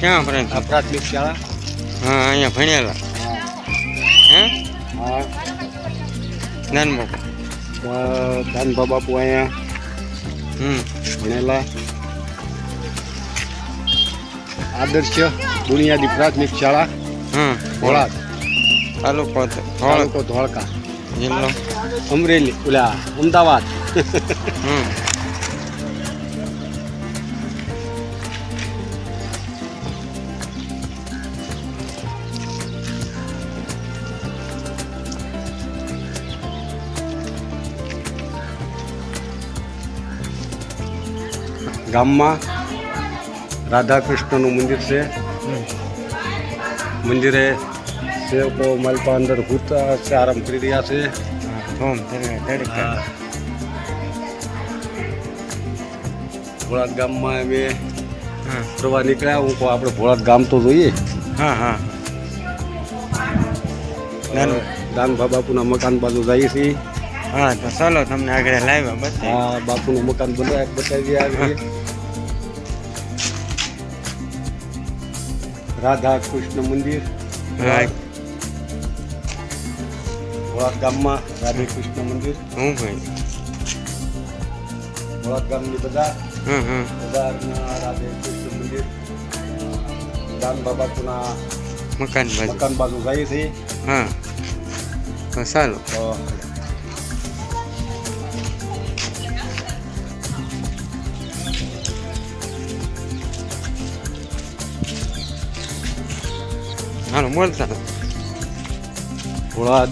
ક્યાં પ્રાંત આ પ્રાથમિક શાળા હા અહીંયા ભણેલા હે હા નાનબાપુ અ, દાનભા બાપુ અહીંયા હમ ભણેલા આદર્શ બુનિયાદી પ્રાથમિક શાળા હા ધોળાદ તાલુકો તો થોડોક તાલુકો ધોળકા જિલ્લો અમરેલી ઓલા અમદાવાદ હમ ગામમાં રાધા કૃષ્ણનું મંદિર છે. મંદિરે સેવકો માલપા અંદર ભૂતા છે આરામ કરી રહ્યા છે. ભોળાત ગામમાં અમે હા. ફરવા નીકળ્યા. હું આપણે ભોળાદ ગામ તો જોઈએ. હા હા. દાન બાપુના મકાન બાજુ જઈએ છીએ. હા તો ચાલો તમને આગળ લાવ્યા બસ હા બાપુનું મકાન બનાવ્યા બતાવી આવી રાધા કૃષ્ણ મંદિર. હા. ગામમાં રાધે કૃષ્ણ મંદિર. હું ભાઈ? ભોળાદ ગામની બધા હમ બજારના રાધે કૃષ્ણ મંદિર. દાનભા બાપુના મકાન મકાન બાજુ જઈએ છીએ હા. ચાલો. તો હાલો બોલતા રહો. ભોળાદ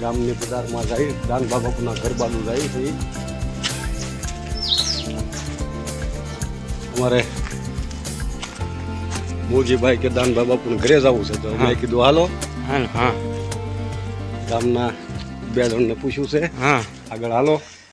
ગામની બજારમાં જઈ દાનભા બાપુના ઘર બાજુ જઈએ છીએ અમારે મોજીભાઈ કે દાનભા બાપુને ઘરે જવું છે તો મેં. કીધું હાલો. હાલો હા. ગામના બે જણને પૂછ્યું છે હા. આગળ હાલો.